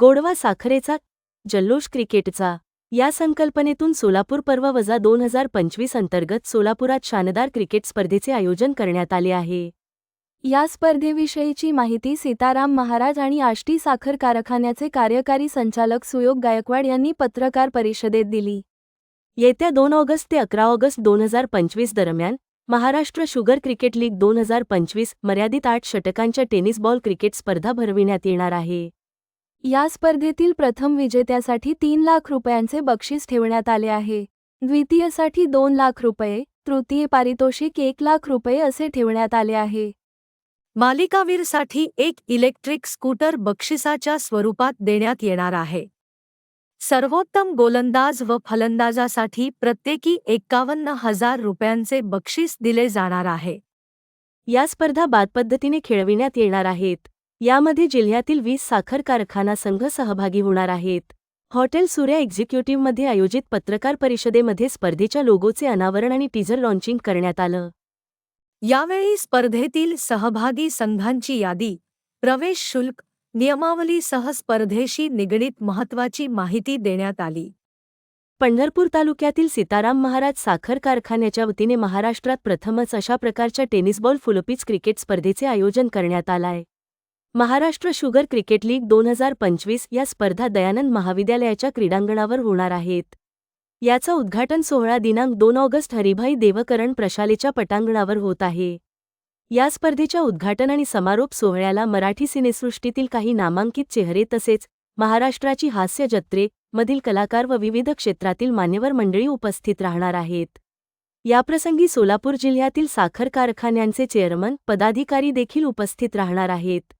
गोडवा साखरेचा जल्लोष क्रिकेटचा या संकल्पनेतून सोलापूर पर्व वजा दोन हजार पंचवीस अंतर्गत सोलापुरात शानदार क्रिकेट स्पर्धेचे आयोजन करण्यात आले आहे. या स्पर्धेविषयीची माहिती सीताराम महाराज आणि आष्टी साखर कारखान्याचे कार्यकारी संचालक सुयोग गायकवाड यांनी पत्रकार परिषदेत दिली. येत्या दोन ऑगस्ट ते अकरा ऑगस्ट दोन हजार पंचवीस दरम्यान महाराष्ट्र शुगर क्रिकेट लीग दोन हजार पंचवीस मर्यादित आठ षटकांच्या टेनिस बॉल क्रिकेट स्पर्धा भरविण्यात येणार आहे. या स्पर्धेतील प्रथम विजेत्यासाठी तीन लाख रुपयांचे बक्षीस ठेवण्यात आले आहे. द्वितीयसाठी दोन लाख रुपये तृतीय पारितोषिक एक लाख रुपये असे ठेवण्यात आले आहे. मालिकावीरसाठी एक इलेक्ट्रिक स्कूटर बक्षिसाच्या स्वरूपात देण्यात येणार आहे. सर्वोत्तम गोलंदाज व फलंदाजासाठी प्रत्येकी एक्कावन्न हजार रुपयांचे बक्षीस दिले जाणार आहे. या स्पर्धा बाद पद्धतीने खेळविण्यात येणार आहेत. यामध्ये जिल्ह्यातील वीस साखर कारखाना संघ सहभागी होणार आहेत. हॉटेल सूर्या एक्झिक्युटिव्हमध्ये आयोजित पत्रकार परिषदेमध्ये स्पर्धेच्या लोगोचे अनावरण आणि टीझर लॉन्चिंग करण्यात आलं. यावेळी स्पर्धेतील सहभागी संघांची यादी प्रवेश शुल्क नियमावलीसह स्पर्धेशी निगडीत महत्त्वाची माहिती देण्यात आली. पंढरपूर तालुक्यातील सीताराम महाराज साखर कारखान्याच्या वतीने महाराष्ट्रात प्रथमच अशा प्रकारच्या टेनिसबॉल फुलपीच क्रिकेट स्पर्धेचे आयोजन करण्यात आलाय. महाराष्ट्र शुगर क्रिकेट लीग दोन हजार पंचवीस या स्पर्धा दयानंद महाविद्यालयाच्या क्रीडांगणावर होणार आहेत. याचा उद्घाटन सोहळा दिनांक दोन ऑगस्ट हरिभाई देवकरण प्रशालेच्या पटांगणावर होत आहे. या स्पर्धेच्या उद्घाटन आणि समारोप सोहळ्याला मराठी सिनेसृष्टीतील काही नामांकित चेहरे तसेच महाराष्ट्राची हास्य जत्रे मधील कलाकार व विविध क्षेत्रातील मान्यवर मंडळी उपस्थित राहणार आहेत. याप्रसंगी सोलापूर जिल्ह्यातील साखर कारखान्यांचे चेअरमन पदाधिकारी देखील उपस्थित राहणार आहेत.